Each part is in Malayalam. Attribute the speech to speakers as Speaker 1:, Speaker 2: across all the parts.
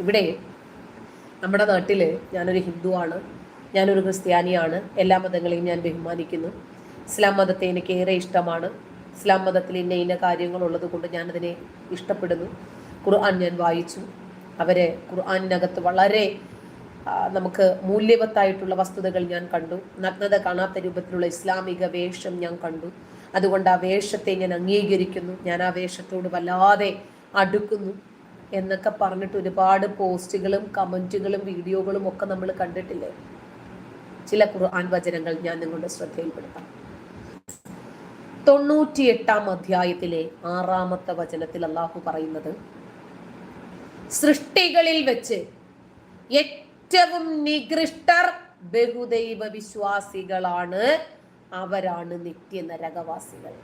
Speaker 1: ഇവിടെ നമ്മുടെ നാട്ടിൽ ഞാനൊരു ഹിന്ദുവാണ് ഞാനൊരു ക്രിസ്ത്യാനിയാണ് എല്ലാ മതങ്ങളെയും ഞാൻ ബഹുമാനിക്കുന്നു. ഇസ്ലാം മതത്തെ എനിക്ക് ഏറെ ഇഷ്ടമാണ്. ഇസ്ലാം മതത്തിൽ ഇന്ന ഇന്ന കാര്യങ്ങളുള്ളത് കൊണ്ട് ഞാനതിനെ ഇഷ്ടപ്പെടുന്നു. ഖുർആൻ ഞാൻ വായിച്ചു. അവരെ ഖുർആാനിനകത്ത് വളരെ നമുക്ക് മൂല്യവത്തായിട്ടുള്ള വസ്തുതകൾ ഞാൻ കണ്ടു. നഗ്നത കാണാത്ത രൂപത്തിലുള്ള ഇസ്ലാമിക വേഷം ഞാൻ കണ്ടു. അതുകൊണ്ട് ആ വേഷത്തെ ഞാൻ അംഗീകരിക്കുന്നു. ഞാൻ ആ വേഷത്തോട് വല്ലാതെ അടുക്കുന്നു. എന്നൊക്കെ പറഞ്ഞിട്ട് ഒരുപാട് പോസ്റ്റുകളും കമന്റുകളും വീഡിയോകളും ഒക്കെ നമ്മൾ കണ്ടിട്ടില്ലേ? ചില ഖുർആൻ വചനങ്ങൾ ഞാൻ നിങ്ങളുടെ ശ്രദ്ധയിൽപ്പെടുത്താം. തൊണ്ണൂറ്റിയെട്ടാം അധ്യായത്തിലെ ആറാമത്തെ വചനത്തിൽ അള്ളാഹു പറയുന്നത് സൃഷ്ടികളിൽ വെച്ച് ഏറ്റവും നികൃഷ്ടർ ബഹുദൈവ വിശ്വാസികളാണ്. അവരാണ് നിത്യ നരകവാസികൾ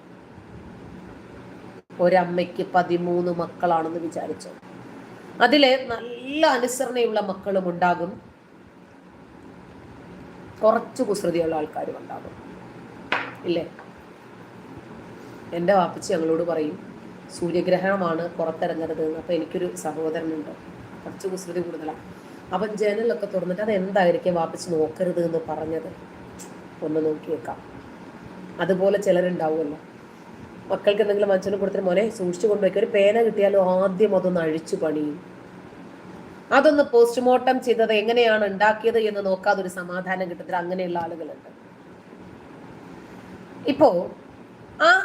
Speaker 1: ഒരമ്മയ്ക്ക് പതിമൂന്ന് മക്കളാണെന്ന് വിചാരിച്ചു? അതിൽ നല്ല അനുസരണയുള്ള മക്കളും ഉണ്ടാകും. കുറച്ച് കുസൃതിയുള്ള ആൾക്കാരും ഉണ്ടാകും. ഇല്ലേ? എന്റെ വാപ്പച്ചി ഞങ്ങളോട് പറയും സൂര്യഗ്രഹണമാണ് പുറത്തിറങ്ങരുത് അപ്പോൾ എനിക്കൊരു സഹോദരനുണ്ട്. കുറച്ച് കുസൃതി കൂടുതലാണ് അപ്പം ജനലൊക്കെ തുറന്നിട്ട് അത് എന്തായിരിക്കും വാപ്പച്ചി നോക്കരുത് എന്ന് പറഞ്ഞത്? ഒന്ന് നോക്കിയേക്കാം അതുപോലെ ചിലരുണ്ടാവുമല്ലോ. മക്കൾക്ക് എന്തെങ്കിലും മനസ്സിനെ കൊടുത്തിട്ട് മോനെ സൂക്ഷിച്ചു കൊണ്ടുപോയി. ഒരു പേന കിട്ടിയാലും ആദ്യം അതൊന്ന് അഴിച്ചു പണിയും. അതൊന്ന് പോസ്റ്റ്മോർട്ടം ചെയ്തത് എങ്ങനെയാണ് ഉണ്ടാക്കിയത് എന്ന് നോക്കാതെ ഒരു സമാധാനം കിട്ടത്തില്ല. അങ്ങനെയുള്ള ആളുകളുണ്ട്. ഇപ്പോ ആ